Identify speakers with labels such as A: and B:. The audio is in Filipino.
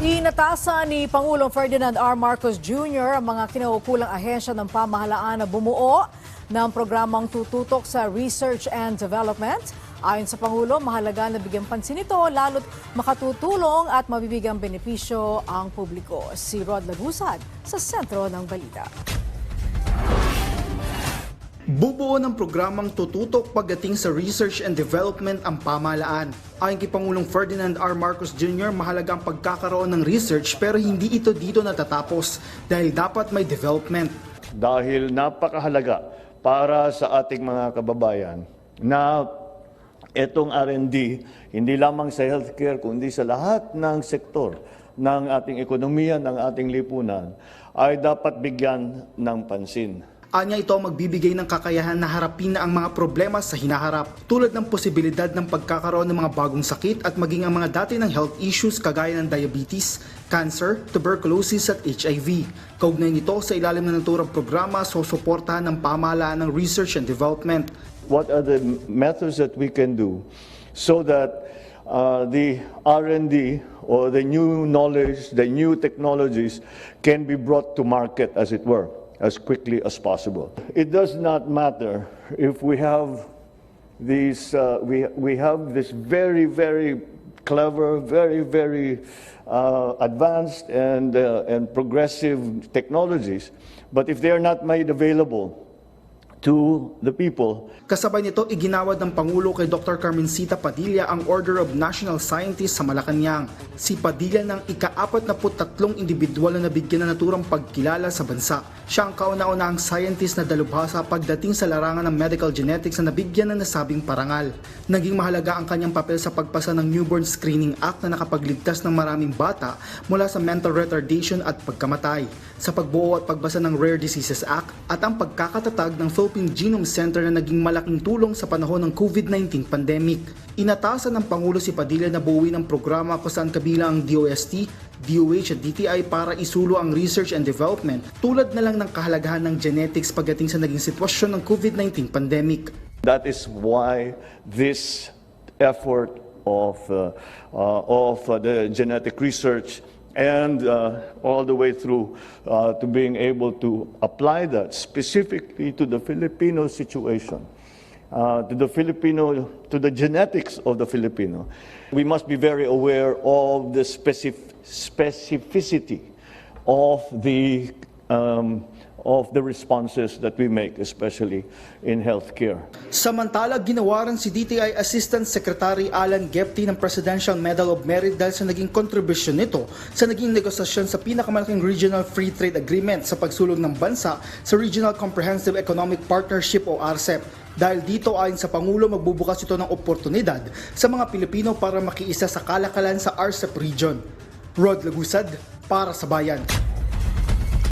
A: Inatasan ni Pangulong Ferdinand R. Marcos Jr. ang mga kinaukulang ahensya ng pamahalaan na bumuo ng programang tututok sa research and development. Ayon sa Pangulo, mahalaga na bigyan pansin ito lalo't makatutulong at mabibigang benepisyo ang publiko. Si Rod Lagusad sa sentro ng balita.
B: Bubuo ng programang tututok pagdating sa research and development ang pamahalaan. Ayon kay Pangulong Ferdinand R. Marcos Jr., mahalaga ang pagkakaroon ng research pero hindi ito dito natatapos dahil dapat may development.
C: dahil napakahalaga para sa ating mga kababayan na itong R&D hindi lamang sa healthcare kundi sa lahat ng sektor ng ating ekonomiya, ng ating lipunan ay dapat bigyan ng pansin.
B: Anya ito magbibigay ng kakayahan na harapin na ang mga problema sa hinaharap tulad ng posibilidad ng pagkakaroon ng mga bagong sakit at maging ang mga dati ng health issues kagaya ng diabetes, cancer, tuberculosis at HIV. Kaugnay nito sa ilalim ng naturang programa so suportahan ng pamahalaan ng research and development.
C: What are the methods that we can do so that uh, the R&D or the new knowledge, the new technologies can be brought to market as it were as quickly as possible. It does not matter if we have these uh, we we have this very very clever, very very uh, advanced and uh, and progressive technologies, but if they are not made available to the people,
B: Kasabay nito, iginawad ng Pangulo kay Dr. Carmencita Padilla ang Order of National Scientists sa Malacanang. Si Padilla ng ika-apat na tatlong individual na nabigyan ng naturang pagkilala sa bansa. Siya ang kauna-unahang scientist na dalubhasa pagdating sa larangan ng medical genetics na nabigyan ng nasabing parangal. Naging mahalaga ang kanyang papel sa pagpasa ng Newborn Screening Act na nakapagligtas ng maraming bata mula sa mental retardation at pagkamatay, sa pagbuo at pagbasa ng Rare Diseases Act at ang pagkakatatag ng Philippine Genome Center na naging malaking tulong sa panahon ng COVID-19 pandemic. Inatasan ng Pangulo si Padilla na buuin ang programa kung saan kabilang ang DOST, DOH at DTI para isulo ang research and development tulad na lang ng kahalagahan ng genetics pagdating sa naging sitwasyon ng COVID-19 pandemic.
C: That is why this effort of, uh, uh, of uh, the genetic research and uh, all the way through uh, to being able to apply that specifically to the Filipino situation, uh, to the Filipino, to the genetics of the Filipino. We must be very aware of the specific, specificity of the um, of the responses that we make, especially in healthcare.
B: Samantala, ginawaran si DTI Assistant Secretary Alan Gepti ng Presidential Medal of Merit dahil sa naging kontribusyon nito sa naging negosasyon sa pinakamalaking Regional Free Trade Agreement sa pagsulong ng bansa sa Regional Comprehensive Economic Partnership o RCEP. Dahil dito ayon sa Pangulo, magbubukas ito ng oportunidad sa mga Pilipino para makiisa sa kalakalan sa RCEP region. Rod Lagusad, para sa Bayan.